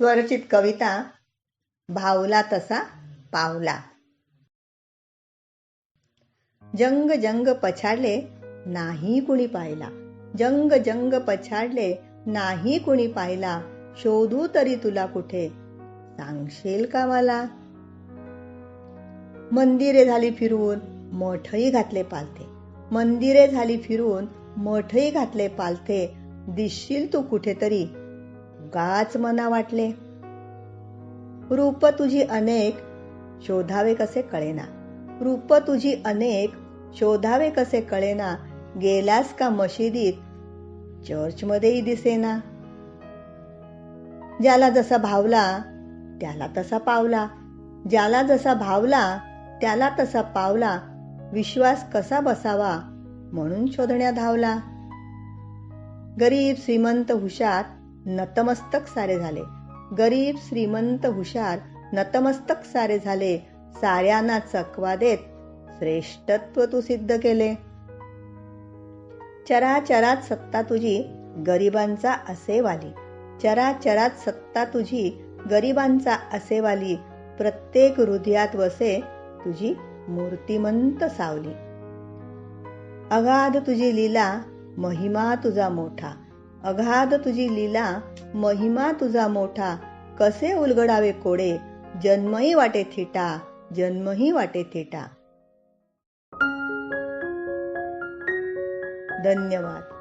स्वरचित कविता भावला तसा पावला. जंग जंग पछाडले नाही कुणी पाहिला. जंग जंग पछाडले नाही कुणी पाहिला. शोधू तरी तुला कुठे? सांगशील का मला? मंदिरे झाली फिरवून मठही घातले पालते मंदिरे झाली फिरून मठही घातले पालते दिसशील तू कुठेतरी? उगाच मना वाटले. रूप तुझी अनेक शोधावे कसे कळेना. रूप तुझी अनेक शोधावे कसे कळेना. गेलास का मशिदीत? चर्चमध्येही दिसेना. ज्याला जसा भावला त्याला तसा पावला. ज्याला जसा भावला त्याला तसा पावला. विश्वास कसा बसावा म्हणून शोधण्या धावला. गरीब श्रीमंत हुशार नतमस्तक सारे झाले. गरीब श्रीमंत हुशार नतमस्तक सारे झाले. साऱ्यांना चकवा देत श्रेष्ठत्व तू सिद्ध केले. चराचरात सत्ता तुझी गरिबांचा असेवाली. चराचरात सत्ता तुझी गरिबांचा असेवाली. प्रत्येक हृदयात वसे तुझी मूर्तिमंत सावली. अगाध तुझी लीला महिमा तुझा मोठा. अगाध तुझी लीला महिमा तुझा मोठा. कसे उलगडावे कोडे जन्मही वाटे थिटा जन्मही वाटे थिटा. धन्यवाद.